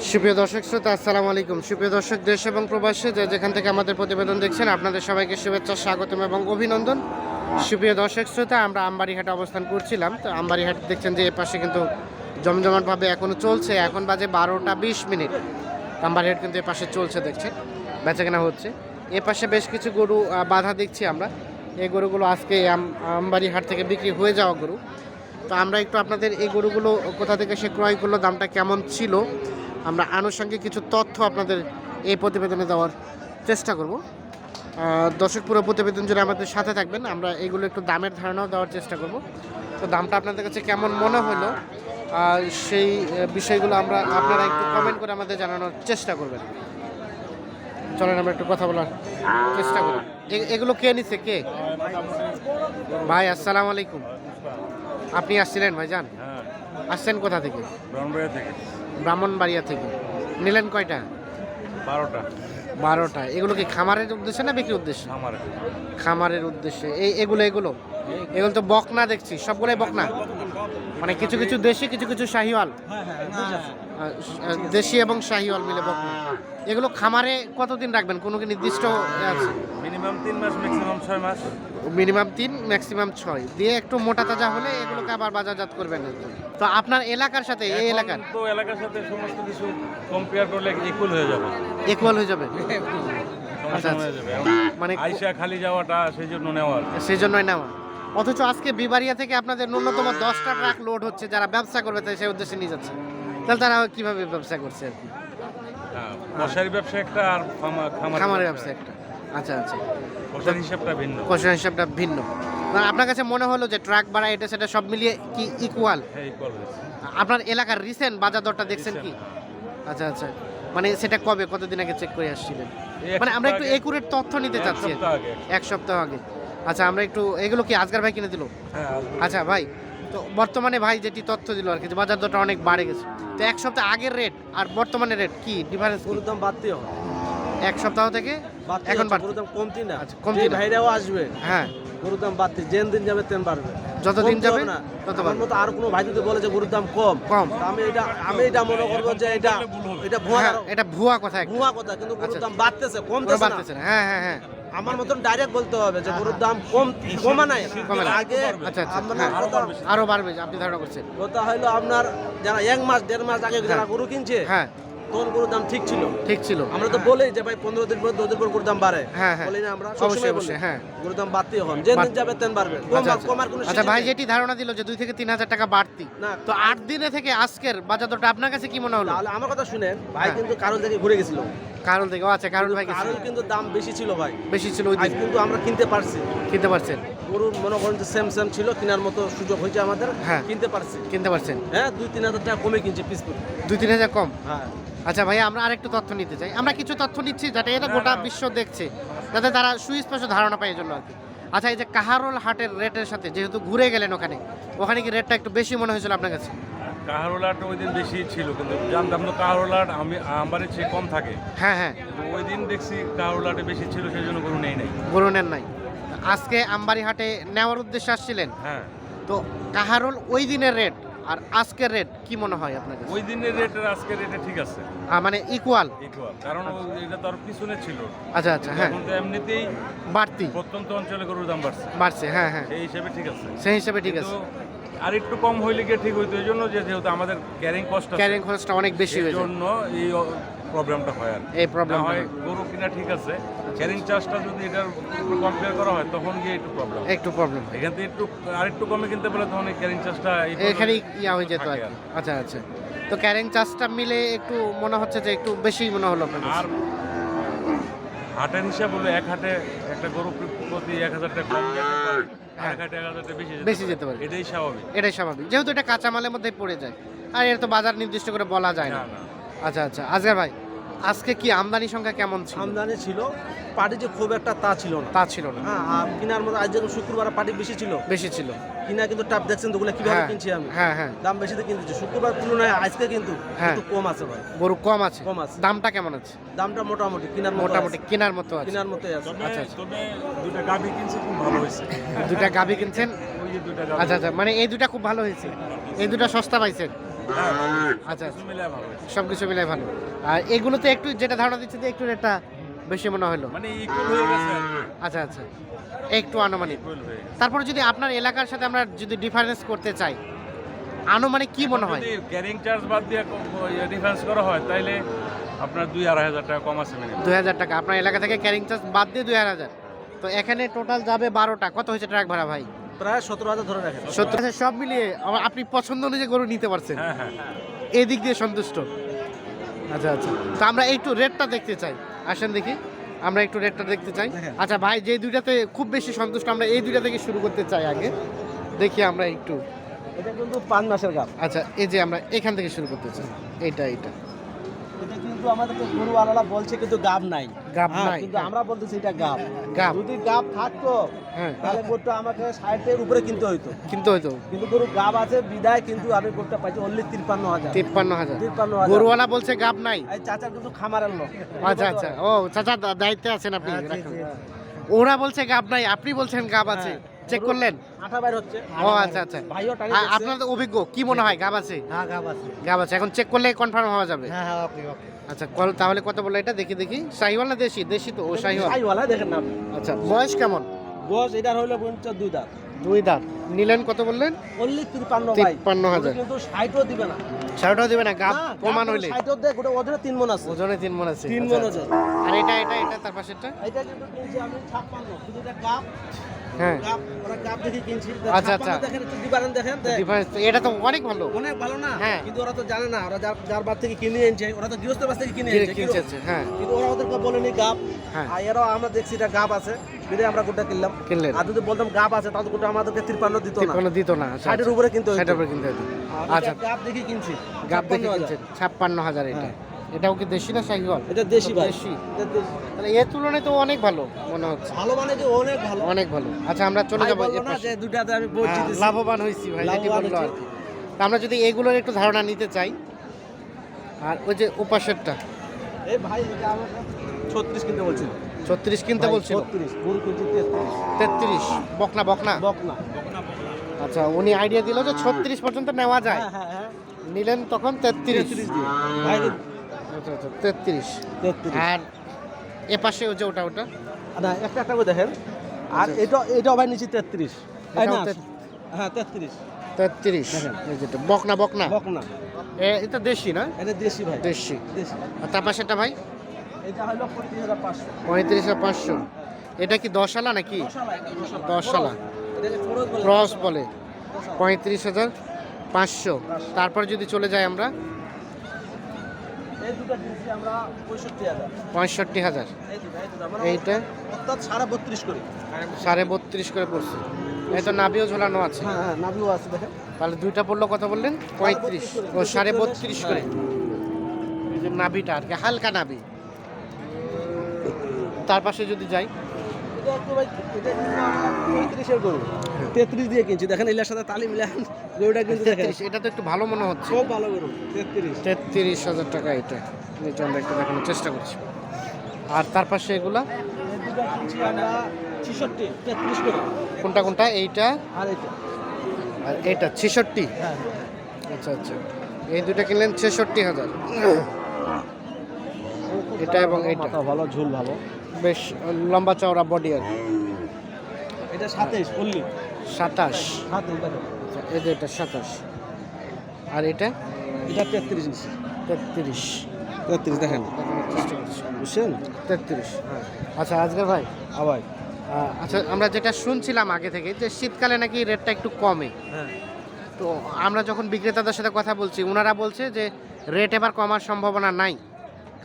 সুপ্রিয় দর্শক শ্রোতা, আসসালামু আলাইকুম। সুপ্রিয় দর্শক, দেশ এবং প্রবাসী যে যেখান থেকে আমাদের প্রতিবেদন দেখছেন, আপনাদের সবাইকে শুভেচ্ছা, স্বাগতম এবং অভিনন্দন। সুপ্রিয় দর্শক শ্রোতা, আমরা আমবাড়িহাটে অবস্থান করছিলাম। তো আমবাড়িহাট দেখছেন যে এ পাশে কিন্তু জমজমাটভাবে এখনও চলছে। এখন বাজে বারোটা বিশ মিনিট। আমবাড়িহাট কিন্তু এ পাশে চলছে দেখছে বেচাকেনা হচ্ছে। এ পাশে বেশ কিছু গরু বাধা দেখছি আমরা। এই গরুগুলো আজকে আম- আমবাড়িহাট থেকে বিক্রি হয়ে যাওয়া গরু। তো আমরা একটু আপনাদের এই গরুগুলো কোথা থেকে সে ক্রয় করল, দামটা কেমন ছিল? আমরা আনুষঙ্গিক কিছু তথ্য আপনাদের এই প্রতিবেদনে দেওয়ার চেষ্টা করব। দর্শক পুরো প্রতিবেদন জুড়ে আমাদের সাথে থাকবেন। আমরা এগুলো একটু দামের ধারণাও দেওয়ার চেষ্টা করব। তো দামটা আপনাদের কাছে কেমন মনে হলো? আর সেই বিষয়গুলো আমরা আপনারা একটু কমেন্ট করে আমাদের জানানোর চেষ্টা করবেন। চলেন আমরা একটু কথা বলার চেষ্টা করি। এগুলো কে নিচ্ছে কে? ভাই আসসালামু আলাইকুম। আপনি আসছিলেন ভাই যান আসছেন কোথা থেকে? থেকে। ব্রাহ্মণবাড়িয়া থেকে। নিলেন কয়টা? বারোটা। বারোটা। এগুলো কি খামারের উদ্দেশ্যে না বিক্রির উদ্দেশ্যে? আমার খামারের উদ্দেশ্যে। এই এগুলো এগুলো? এগুলো তো বকনা দেখছি সবগুলোই বকনা? মানে কিছু কিছু দেশি কিছু কিছু শাহিওয়াল? দেশি এবং শাহিওয়াল মিলে বকনা। এগুলো খামারে কতদিন রাখবেন? কোনো কি নির্দিষ্ট আছে? মিনিমাম তিন মাস ম্যাক্সিমাম ছয় মাস। মিনিমাম তিন ম্যাক্সিমাম ছয়। দিয়ে একটু মোটা তাজা হলে এগুলোকে আবার বাজারজাত করবেন তো আপনার এলাকার সাথে এই এলাকার? তো এলাকার সাথে সমস্ত কিছু কম্পেয়ার করলে ইকুয়াল হয়ে যাবে। ইকুয়াল হয়ে যাবে? আচ্ছা, যাবে। মানে আইসা খালি যাওয়াটা সেই জন্য নেওয়ার। সেই জন্যই নেওয়া। অথচ আজকে বিবারিয়া থেকে আপনাদের ন্যূনতম দশটা ট্রাক লোড হচ্ছে যারা ব্যবসা করবে তাই সেই উদ্দেশ্যে নিয়ে যাচ্ছে। তাহলে তারা কীভাবে ব্যবসা করছে আর কি? হ্যাঁ মশারি ব্যবসা একটা আর খামার খামারের ব্যবসা একটা। আচ্ছা আচ্ছা। মশার হিসাবটা ভিন্ন। হিসাবটা ভিন্ন। মানে আপনার কাছে মনে হলো যে ট্রাক ভাড়া এটা সেটা সব মিলিয়ে কি ইকুয়াল হ্যাঁ আপনার এলাকার রিসেন্ট বাজার দরটা দেখছেন কি? আচ্ছা আচ্ছা। মানে সেটা কবে কতদিন আগে চেক করে আসছিলেন? মানে আমরা একটু একুরেট তথ্য নিতে চাচ্ছি। এক সপ্তাহ আগে। আচ্ছা আমরা একটু এগুলো কি আজকার ভাই কিনে দিল? হ্যাঁ আচ্ছা ভাই তো বর্তমানে ভাই যেটি তথ্য দিল আর কি বাজার দরটা অনেক বাড়ে গেছে। তো এক সপ্তাহ আগের রেট আর বর্তমানে রেট কি ডিফারেন্স গরুর দাম বাড়তে হবে এক সপ্তাহ থেকে এখন গরুর দাম কমতি না। আচ্ছা, কমতি ভাইরাও আসবে হ্যাঁ। গরুর দাম বাড়তে যেন দিন যাবে তেন বাড়বে। যত দিন যাবে না। আমার মতো আর কোনো ভাই যদি বলে যে গরুর দাম কম কম। আমি এটা আমি এটা মনে করব যে এটা এটা ভুয়া হ্যাঁ এটা ভুয়া কথা ভুয়া কথা কিন্তু গরুর আচ্ছা। দাম বাড়তেছে কমতেছে না। বাড়তেছে না। হ্যাঁ হ্যাঁ হ্যাঁ। আমার মতন ডাইরেক্ট বলতে হবে যে গরুর দাম কম কমা নাই। আগে আচ্ছা, আচ্ছা, আপনার হ্যাঁ। আরও বাড়বে আপনি ধারণা করছেন। কথা হলো আপনার যারা এক মাস দেড় মাস আগে যারা হ্যাঁ। গরু কিনছে হ্যাঁ। তখন গরুর দাম ঠিক ছিল? ঠিক ছিল। আমরা তো বলি যে ভাই পনেরো দিন পর দু দিন পর গরুর দাম বাড়ে। হ্যাঁ, হ্যাঁ। বলি না আমরা অবশ্যই, অবশ্যই, হ্যাঁ। গরুর দাম বাড়তেই হন যেন দিন বাড়তে- যাবে তেন বাড়বে। আচ্ছা, কমার আচ্ছা। কোনো আচ্ছা ভাই। যেটি ধারণা দিল যে দুই থেকে তিন হাজার টাকা বাড়তি। না। তো আট দিনে থেকে আজকের বাজার দরটা আপনার কাছে কি মনে হলো? আমার কথা শুনেন ভাই হ্যাঁ। কিন্তু কারণ থেকে ঘুরে গেছিল। কারণ থেকে আচ্ছা কারণ ভাই। কারণ কিন্তু দাম বেশি ছিল ভাই। বেশি ছিল ওই কিন্তু আমরা কিনতে পারছি। কিনতে পারছেন? গরু মনে করেন যে সেম সেম ছিল কেনার মতো সুযোগ হয়েছে আমাদের। হ্যাঁ। কিনতে পারছি। কিনতে পারছেন? হ্যাঁ দুই তিন হাজার টাকা কমে কিনছে পিস দুই তিন হাজার কম? হ্যাঁ। আচ্ছা ভাই আমরা আরেকটু তথ্য নিতে চাই। আমরা কিছু তথ্য নিচ্ছি যাতে এটা গোটা বিশ্ব দেখছে যাতে তারা সুস্পষ্ট ধারণা পায় এই জন্য আর কি। আচ্ছা এই যে কাহারোল হাটের রেটের সাথে যেহেতু ঘুরে গেলেন ওখানে ওখানে কি রেটটা একটু বেশি মনে হয়েছিল আপনার কাছে? কাহারোলাটা ওই দিন বেশি ছিল কিন্তু জানতাম তো কাহারোলাট আমি আমারের চেয়ে কম থাকে। হ্যাঁ হ্যাঁ। ওই দিন দেখছি কাহারোলাটে বেশি ছিল সেই জন্য গরু নেই নাই। গরু নেন নাই। আজকে আমবাড়ি হাটে নেওয়ার উদ্দেশ্যে আসছিলেন? হ্যাঁ। তো কাহারোল ওই দিনের রেট আর আজকের রেট কি মনে হয় আপনার কাছে ওই দিনের রেটের আজকের রেটে ঠিক আছে। মানে ইকুয়াল ইকুয়াল কারণ এটা তো আর পিছনে ছিল। আচ্ছা আচ্ছা হ্যাঁ। এখন তো এমনিতেই বাড়তি। প্রত্যন্ত অঞ্চলে গরুর দাম বাড়ছে। বাড়ছে হ্যাঁ হ্যাঁ। সেই হিসেবে ঠিক আছে। সেই হিসেবে ঠিক আছে। আর একটু কম হইলে গিয়ে ঠিক হইতো। এই জন্য যে যেহেতু আমাদের ক্যারিং কস্ট ক্যারিং খরচটা অনেক বেশি হয়ে জন্য এই প্রবলেমটা হয় আর এই প্রবলেম হয় গরু কিনা ঠিক আছে ক্যারিং চার্জটা যদি এটার কম্পেয়ার করা হয় তখন গিয়ে একটু প্রবলেম একটু প্রবলেম এখান থেকে একটু আর একটু কমে কিনতে পারলে তখন এই ক্যারিং চার্জটা এখানে ইয়া হয়ে যেত আর। আচ্ছা আচ্ছা। তো ক্যারিং চার্জটা মিলে একটু মনে হচ্ছে যে একটু বেশি মনে হলো আর হাটের হিসাব হলো এক হাটে একটা গরু প্রতি এক হাজার টাকা কম হ্যাঁ। বেশি যেতে পারে। এটাই স্বাভাবিক। এটাই স্বাভাবিক। যেহেতু এটা কাঁচামালের মধ্যে পড়ে যায়। আর এর তো বাজার নির্দিষ্ট করে বলা যায় না। আচ্ছা আচ্ছা। আজকে ভাই আজকে কি আমদানি সংখ্যা কেমন ছিল? আমদানি ছিল। পাটি যে খুব একটা তা ছিল না। তা ছিল না। হ্যাঁ আর কেনার মতো আজ যেরকম শুক্রবার পাটি বেশি ছিল। বেশি ছিল। কিনা কিন্তু টাপ দেখছেন তো ওগুলো কীভাবে হ্যাঁ কিনছি আমি? হ্যাঁ হ্যাঁ। দাম বেশিতে কিনতেছি। শুক্রবার তুলনায় আজকে কিন্তু হ্যাঁ। একটু কম আছে ভাই। গরু কম আছে। কম আছে। দামটা কেমন আছে? দামটা মোটামুটি কেনার মতো মোটামুটি। কেনার মতো আছে। কেনার মতোই আছে। আচ্ছা, আচ্ছা। তবে দুটা গাভি কিনছে খুব ভালো হয়েছে। দুটা গাভি কিনছেন? ওই যে দুটা আচ্ছা আচ্ছা। মানে এই দুটা খুব ভালো হয়েছে। এই দুটা সস্তা পাইছেন। আচ্ছা ভালো হয়েছে। সব কিছু মিলাই ভালো। আর এগুলোতে একটু যেটা ধারণা দিচ্ছে যে একটু রেটটা বেশি মনে হলো। মানে হয়ে। আচ্ছা আচ্ছা। একটু আনুমানিক। তারপরে যদি আপনার এলাকার সাথে আমরা যদি ডিফারেন্স করতে চাই আনুমানিক কি মনে হয়? ক্যারিং চার্জ বাদ দিয়ে ডিফারেন্স করা হয় তাইলে আপনার দুই আড়াই হাজার টাকা কম আছে দুই হাজার টাকা। আপনার এলাকা থেকে ক্যারিং চার্জ বাদ দিয়ে দুই হাজার। তো এখানে টোটাল যাবে বারোটা। কত হয়েছে ট্রাক ভাড়া ভাই? প্রায় সতেরো হাজার ধরে রাখেন। সত্তর হাজার সব মিলিয়ে আবার আপনি পছন্দ অনুযায়ী গরু নিতে পারছেন। হ্যাঁ হ্যাঁ এই দিক দিয়ে সন্তুষ্ট। আচ্ছা আচ্ছা। তো আমরা একটু রেটটা দেখতে চাই। আসেন দেখি। আমরা একটু রেটটা দেখতে চাই। আচ্ছা ভাই যে দুইটাতে খুব বেশি সন্তুষ্ট আমরা এই দুইটা থেকে শুরু করতে চাই আগে। দেখি আমরা একটু। এটা কিন্তু পাঁচ মাসের গাপ। আচ্ছা এই যে আমরা এখান থেকে শুরু করতে চাই। এইটা এইটা। এটা কিন্তু আমাদেরকে গরুওয়ালারা বলছে কিন্তু গাব নাই। গাব হ্যাঁ, নাই। কিন্তু আমরা বলতেছি এটা গাব। গাব। যদি গাব থাকতো হ্যাঁ। তাহলে গরুটা আমাকে ষাটের উপরে কিনতে হইতো। কিন্তু হয়তো কিন্তু গরু গাব আছে বিদায় কিন্তু আমি গরুটা পাইছি অনলি তিপ্পান্ন হাজার। তিপ্পান্ন হাজার। তিপ্পান্ন হাজার। গরুওয়ালা বলছে গাব নাই। এই চাচার কিন্তু খামারের লোক। আচ্ছা আচ্ছা। ও চাচা দায়িত্বে আছেন আপনি হ্যাঁ। ওরা বলছে গাব নাই আপনি বলছেন গাব আছে। চেক করলেন? আঠা বাইর হচ্ছে। ও আচ্ছা আচ্ছা। ভাইও আপনার অভিজ্ঞ কি মনে হয় গাব আছে? হ্যাঁ গাব আছে। গাব আছে। এখন চেক করলে কনফার্ম হওয়া যাবে। হ্যাঁ হ্যাঁ ওকে ওকে আচ্ছা কল তাহলে কত বলল এটা দেখি দেখি। শাহিওয়ালা দেশি? দেশি তো ও শাহিওয়ালা। শাহিওয়ালা দেখেন না আচ্ছা বয়স কেমন? বয়স এটার হলো পঞ্চাশ দুই দাঁত। দুই দাঁত। নিলেন কত বললেন? অনলি তিপ্পান্ন তিপ্পান্ন হাজার। কিন্তু ষাটও দিবে না। শাড়িটাও দেবে না গাব প্রমাণ হইলে ষাটও দেয় গোটা ওজনে তিন মন আছে। ওজনে তিন মন আছে তিন আচ্ছা, মন আচ্ছা। আর এটা এটা এটা তার পাশেরটা? এটা কিন্তু কিনছি আমি ছাপ্পান্ন কিন্তু এটা গাব হ্যাঁ। গাব ওরা গাব দেখে কিনছি। আচ্ছা, আচ্ছা। দেখেন একটু ডিফারেন্ট দেখেন দেখ। ডিফারেন্স এটা তো অনেক ভালো। অনেক ভালো না? হ্যাঁ। কিন্তু ওরা তো জানে না ওরা যার যার বাদ থেকে কিনে এনেছে ওরা তো গৃহস্থ বাস থেকে কিনে এনেছে কিনছে হ্যাঁ। কিন্তু ওরা ওদেরকে বলেনি গাব। হ্যাঁ। আর এরাও আমরা দেখছি এটা গাব আছে। বিদে আমরা গোটা কিনলাম? কিনলেন। আর যদি বলতাম আছে তাহলে গোটা আমাদেরকে তিপ্পান্ন দিত না। দিত না আচ্ছা, ষাটের। উপরে কিন্তু ষাটের উপরে কিনতে হতো আচ্ছা আচ্ছা। দেখে কিনছি। গাব দেখে 56,000 ছাপ্পান্ন হাজার এটা। হ্যাঁ। এটাও কি দেশি না শাহিওয়াল এটা দেশি ভাই। দেশি। তাহলে এর তুলনায় তো অনেক ভালো মনে হচ্ছে। ভালো মানে অনেক ভালো। অনেক ভালো। আচ্ছা আমরা চলে যাব না যে দুটাতে আমি বলছি হ্যাঁ, লাভবান হয়েছি ভাই যেটি বলল আর কি। তা আমরা যদি এগুলোর একটু ধারণা নিতে চাই আর ওই যে উপাসেরটা এই ভাই এটা আমার ছত্রিশ কিনতে বলছিল ছত্রিশ কিনতে বলছিল? ছত্রিশ গরু কিনছি তেত্রিশ। তেত্রিশ বকনা বকনা? বক আচ্ছা উনি আইডিয়া দিল যে ছত্রিশ পর্যন্ত নেওয়া যায়। হ্যাঁ হ্যাঁ হ্যাঁ। নিলেন তখন তেত্রিশ। আচ্ছা আচ্ছা তেত্রিশ। আর এ পাশে যে ওটা ওটা? না একটা একটা দেখেন। আর এটা এটাও ভাই নিচে তেত্রিশ। হ্যাঁ তেত্রিশ। তেত্রিশ। দেখেন। এই যেটা বকনা বকনা। বক এ- এটা দেশি না? এটা দেশি ভাই। দেশি। দেশি। আর তার পাশেটা ভাই? এটা হলো পঁয়ত্রিশ হাজার পাঁচশো। পঁয়ত্রিশ আর পাঁচশো। এটা কি দশ আলা নাকি? দশালা দশালা। দশালা। ক্রস বলে। পঁয়ত্রিশ হাজার পাঁচশো। তারপর যদি চলে যাই আমরা? পঁয়ষট্টি হাজার। এইটা? সাড়ে বত্রিশ করি। সাড়ে বত্রিশ করে পড়ছে। এই তো নাবিও ঝোলানো আছে। হ্যাঁ হ্যাঁ তাহলে দুইটা পড়ল কথা বললেন? পঁয়ত্রিশ। ও সাড়ে বত্রিশ করে। এই যে নাবিটা আর কি হালকা নাবি তার পাশে যদি যাই। তেত্রিশ দিয়ে কিনছি। দেখেন এলার সাথে তালি মিলে গরুটা কিন্তু তেত্রিশ এটা তো একটু ভালো মনে হচ্ছে। খুব ভালো গরু তেত্রিশ। তেত্রিশ হাজার টাকা এটা। এটা আমরা একটু দেখানোর চেষ্টা করছি। আর তার পাশে এগুলা? কোনটা কোনটা? এইটা? আর এটা আর এটা ছেষট্টি? হ্যাঁ আচ্ছা আচ্ছা। এই দুটো কিনলেন ছেষট্টি হাজার। এটা এবং এটা। ভালো ঝুল ভালো। বেশ লম্বা চওড়া বডি আর কি। এটা সাতাশ দেখেন আচ্ছা এই এটা সাতাশ। আর এটা? এটা তেত্রিশ ইঞ্চি। তেত্রিশ। তেত্রিশ দেখেন। বুঝছেন? তেত্রিশ। হ্যাঁ। আচ্ছা আজকে ভাই? আবার? আচ্ছা আমরা যেটা শুনছিলাম আগে থেকে যে শীতকালে নাকি রেটটা একটু কমে। হ্যাঁ। তো আমরা যখন বিক্রেতাদের সাথে কথা বলছি ওনারা বলছে যে রেট এবার কমার সম্ভাবনা নাই।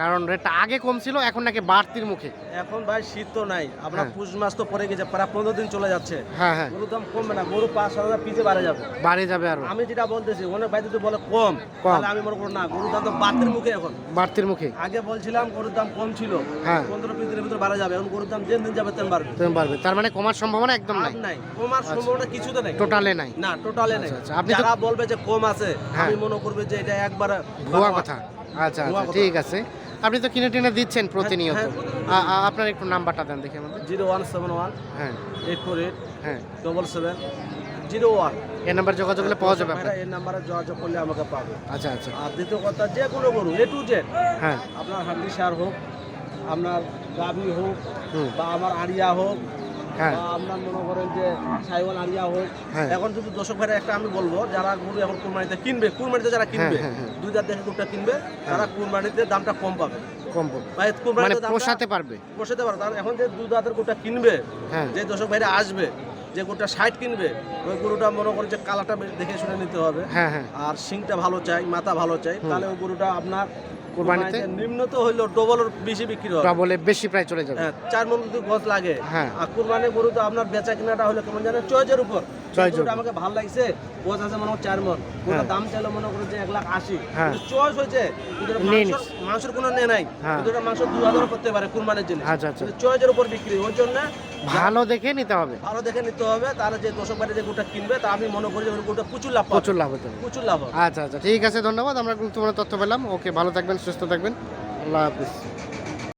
কারণ রেটটা আগে কম ছিল এখন নাকি বাড়তির মুখে। এখন ভাই শীত তো নাই আপনার হ্যাঁ। পুষ মাস তো পরে গেছে প্রায় পনেরো দিন চলে যাচ্ছে। হ্যাঁ হ্যাঁ। দাম কমবে না গরু পাঁচ হাজার পিছে বাড়ে যাবে। বাড়ে যাবে আরও। আমি যেটা বলতেছি অনেক ভাই যদি বলে কম তাহলে আমি মনে করব না গরুর দাম তো বাতের মুখে এখন। বাড়তির মুখে। আগে বলছিলাম গরুর দাম কম ছিল হ্যাঁ। পনেরো দিনের ভিতরে বাড়া যাবে এখন গরুর দাম যেন দিন যাবে তেন বাড়বে। তুমি পারবে তার মানে কমার সম্ভাবনা একদম নাই? নাই কমার সম্ভাবনা কিছুতে নাই। টোটালে নাই? না টোটালে নাই। আচ্ছা, আচ্ছা, আপনি যারা বলবে যে কম আছে হ্যাঁ। আমি মনে করবে যে এটা একবার ভুয়া কথা। আচ্ছা আচ্ছা। ঠিক আছে। আপনি তো কিনে টিনে দিচ্ছেন প্রতিনিয়ত। হ্যাঁ, আ- আ- আপনার একটু নাম্বারটা দেন দেখি আমাদের। জিরো ওয়ান সেভেন ওয়ান হ্যাঁ। এইট ফোর এইট হ্যাঁ। Double seven zero one. এই নাম্বার যোগাযোগ করলে পাওয়া যাবে আপনার এই নাম্বারে যোগাযোগ করলে আমাকে পাবে। আচ্ছা আচ্ছা। আর দ্বিতীয় কথা যে কোনো গরু এ টু জেড হ্যাঁ। আপনার হান্ডি সার হোক আপনার গাভি হোক বা আমার আড়িয়া হোক হ্যাঁ আপনার মনে করেন যে সাইওয়াল আড়িয়া হোক হ্যাঁ। এখন যদি দর্শক ভাইরা একটা আমি বলব যারা গরু এখন কুরবানিতে কিনবে কুরবানিতে যারা কিনবে হ্যাঁ, হ্যাঁ। দুই দাঁত দেখে গরুটা কিনবে তারা কুরবানিতে দামটা কম পাবে। কম মানে পোষাতে পারবে। পোষাতে পারবে। কারণ এখন যে দুই দাঁতের গরুটা কিনবে হ্যাঁ। যে দর্শক ভাইরা আসবে যে গরুটা ষাট কিনবে ওই গরুটা মনে করে যে কালারটা দেখে শুনে নিতে হবে। হ্যাঁ হ্যাঁ। আর শিংটা ভালো চাই মাথা ভালো চাই তাহলে ওই গরুটা আপনার কুরবানিতে? নিম্ন তো হইল ডবলের বেশি বিক্রি হয় ডবলে বেশি প্রায় চলে যাবে হ্যাঁ, চার মন গজ লাগে হ্যাঁ। আর কুরবানি গরু তো আপনার বেচা কেনাটা হলো কেমন জানেন চয়েজের উপর। আমাকে ভালো লাগছে গছ আছে মনে চার মন। গরুটার হ্যাঁ। দাম চাইলো মনে করো যে এক লাখ আশি। হ্যাঁ। চয়েস হয়েছে মাংসের- কোনো নে নাই। হ্যাঁ। মাংস দু হাজার করতে পারে কুরবানির জিনিস আচ্ছা, আচ্ছা। উপর বিক্রি। ওই জন্য ভালো দেখে নিতে হবে। ভালো দেখে নিতে হবে। তাহলে যে দর্শক বাড়ি যে গরুটা কিনবে তা আমি মনে করি যে প্রচুর লাভ প্রচুর লাভ হতে হবে। প্রচুর লাভ আচ্ছা আচ্ছা। ঠিক আছে ধন্যবাদ। আমরা গুরুত্বপূর্ণ তথ্য পেলাম। ওকে ভালো থাকবেন সুস্থ থাকবেন। আল্লাহ হাফিজ।